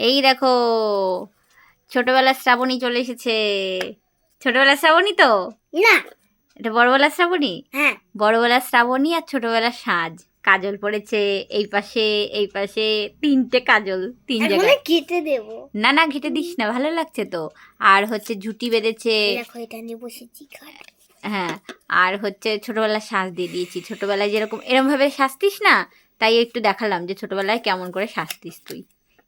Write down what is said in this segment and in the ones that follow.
এই দেখো ছোটবেলার শ্রাবণী চলে এসেছে। ছোটবেলার শ্রাবণী তো? না। এটা বড়বেলার শ্রাবণী? হ্যাঁ। বড়বেলার শ্রাবণী আর ছোটবেলার সাজ। কাজল পড়েছে এই পাশে এই পাশে তিনটে কাজল তিন জায়গায় কেটে দেবো। না না ঘেটে দিস না ভালো লাগছে তো। আর হচ্ছে ঝুটি বেঁধেছে। দেখো এটা নিয়ে বসেছি খাট হ্যাঁ আর হচ্ছে ছোটবেলার সাজ দিয়ে দিয়েছি। ছোটবেলায় যেরকম এরম ভাবে সাজতিস না তাই একটু দেখালাম যে ছোটবেলায় কেমন করে সাজতিস তুই।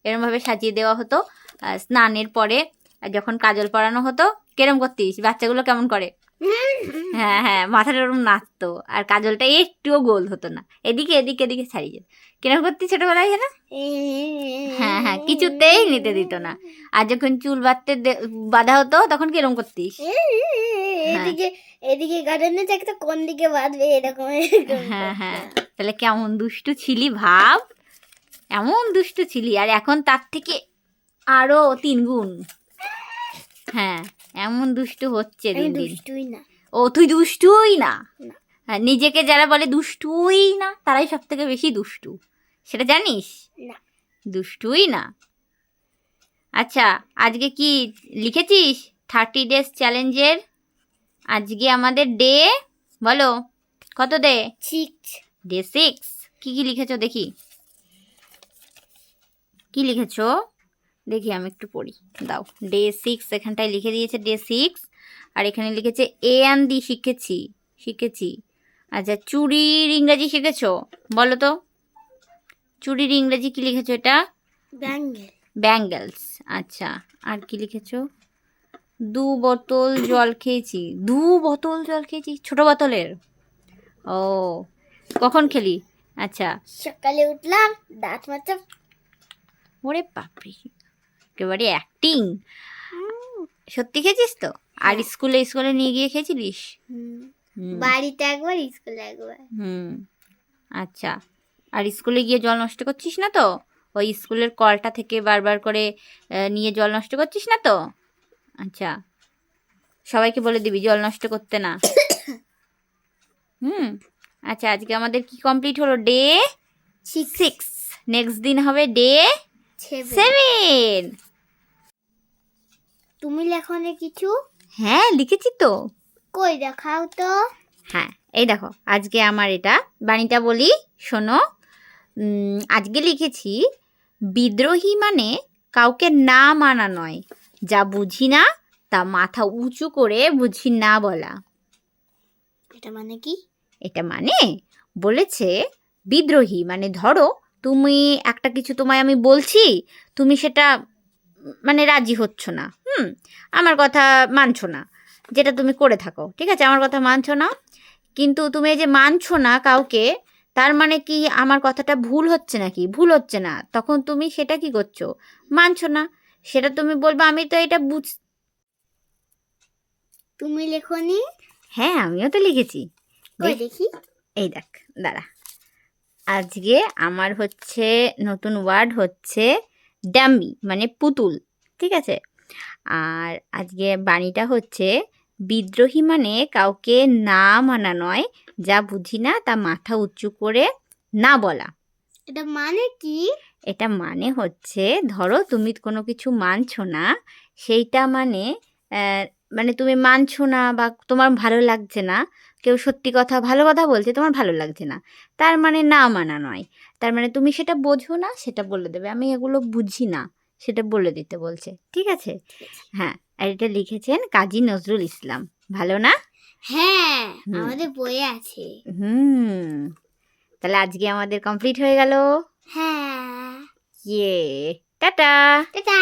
এরম ভাবে সাজিয়ে দেওয়া হতো। স্নানের পরে যখন কাজল পরানো হতো কেরম করতিস? বাচ্চাগুলো কেমন করে? হ্যাঁ হ্যাঁ মাথাটা ওরম নাচতো। আর কাজলটা একটুও গোল হতো না। এদিকে এদিকে এদিকে ছাড়িয়ে যেত। কিরম করতি ছোটবেলায় হ্যাঁ হ্যাঁ কিছুতেই নিতে দিত না। আর যখন চুল বাঁধতে বাঁধা হতো তখন কিরম করতিস? এদিকে এদিকে গার্ডেনে একটা কোন দিকে বাঁধবে এরকম হ্যাঁ হ্যাঁ তাহলে কেমন দুষ্টু ছিলি ভাব। এমন দুষ্টু ছিলি আর এখন তার থেকে আরও তিন গুণ হ্যাঁ এমন দুষ্টু হচ্ছে দিন ও তুই দুষ্টুই না? না। হ্যাঁ, নিজেকে যারা বলে দুষ্টুই না তারাই সব থেকে বেশি দুষ্টু। সেটা জানিস? দুষ্টুই না? আচ্ছা আজকে কি লিখেছিস থার্টি ডেজ চ্যালেঞ্জের? আজকে আমাদের ডে বলো কত ডে? Six day six. কি কি লিখেছো দেখি। কি লিখেছো? দেখি আমি একটু পড়ি। দাও ডে সিক্স এখানটায় লিখে দিয়েছে ডে সিক্স আর এখানে লিখেছে এ অ্যান দি শিখেছি শিখেছি। আচ্ছা চুরির ইংরাজি শিখেছো? বলো তো। চুরির ইংরাজি কি লিখেছো এটা? ব্যাঙ্গেল ব্যাঙ্গেলস আচ্ছা। আর কি লিখেছো? দু বোতল জল খেয়েছি দু বোতল জল খেয়েছি ছোট বোতলের? ও কখন খেলি? আচ্ছা। সকালে উঠলাম দাঁত মাথা ওরে বাপরে একেবারে অ্যাক্টিং সত্যি খেয়েছিস তো? আর হ্যাঁ। স্কুলে স্কুলে নিয়ে গিয়ে খেয়েছিলিস। বাড়িতে একবার স্কুলে একবার। হুম আচ্ছা। আর স্কুলে গিয়ে জল নষ্ট করছিস না তো? ওই স্কুলের কলটা থেকে বারবার করে নিয়ে জল নষ্ট করছিস না তো? আচ্ছা। সবাইকে বলে দিবি জল নষ্ট করতে না। হুম। আচ্ছা আজকে আমাদের কি কমপ্লিট হলো? ডে সিক্স নেক্সট দিন হবে ডে সেভেন তুমি লেখো না কিছু? হ্যাঁ লিখেছি তো। কই দেখাও তো। হ্যাঁ এই দেখো আজকে আমার এটা। বাণীটা বলি শোনো। আজকে লিখেছি বিদ্রোহী মানে কাউকে না মানা নয়। যা বুঝি না তা মাথা উঁচু করে বুঝি না বলা। এটা মানে কি? এটা মানে বলেছে বিদ্রোহী মানে ধরো তুমি একটা কিছু তোমায় আমি বলছি তুমি সেটা মানে রাজি হচ্ছ না। হুম আমার কথা মানছো না যেটা তুমি করে থাকো ঠিক আছে? আমার কথা মানছো না কিন্তু তুমি এই যে মানছো না কাউকে তার মানে কি আমার কথাটা ভুল হচ্ছে নাকি? ভুল হচ্ছে না। তখন তুমি সেটা কি করছ? মানছো না। সেটা তুমি বলবে আমি তো এটা বুঝ তুমি লেখো নি হ্যাঁ আমিও তো লিখেছি। দেখি? এই দেখ দাঁড়া। আজকে আমার হচ্ছে নতুন ওয়ার্ড হচ্ছে ডাম্মি মানে পুতুল ঠিক আছে? আর আজকে বাণীটা হচ্ছে বিদ্রোহী মানে কাউকে না মানা নয় যা বুঝি না তা মাথা উঁচু করে না বলা। এটা মানে কি? এটা মানে হচ্ছে ধরো তুমি কোনো কিছু মানছো না সেইটা মানে মানে তুমি মানছো না বা তোমার ভালো লাগছে না কেউ সত্যি কথা ভালো কথা বলছে তোমার ভালো লাগছে না। তার মানে না মানা নয়। তার মানে তুমি সেটা বোঝো না সেটা বলে দেবে। আমি এগুলো বুঝি না সেটা বলে দিতে বলছে। ঠিক আছে? হ্যাঁ আর এটা লিখেছেন কাজী নজরুল ইসলাম। ভালো না? হ্যাঁ আমাদের বইয়ে আছে। হুম। তাহলে আজকে আমাদের কমপ্লিট হয়ে গেল? হ্যাঁ। ইয়ে টাটা। টাটা।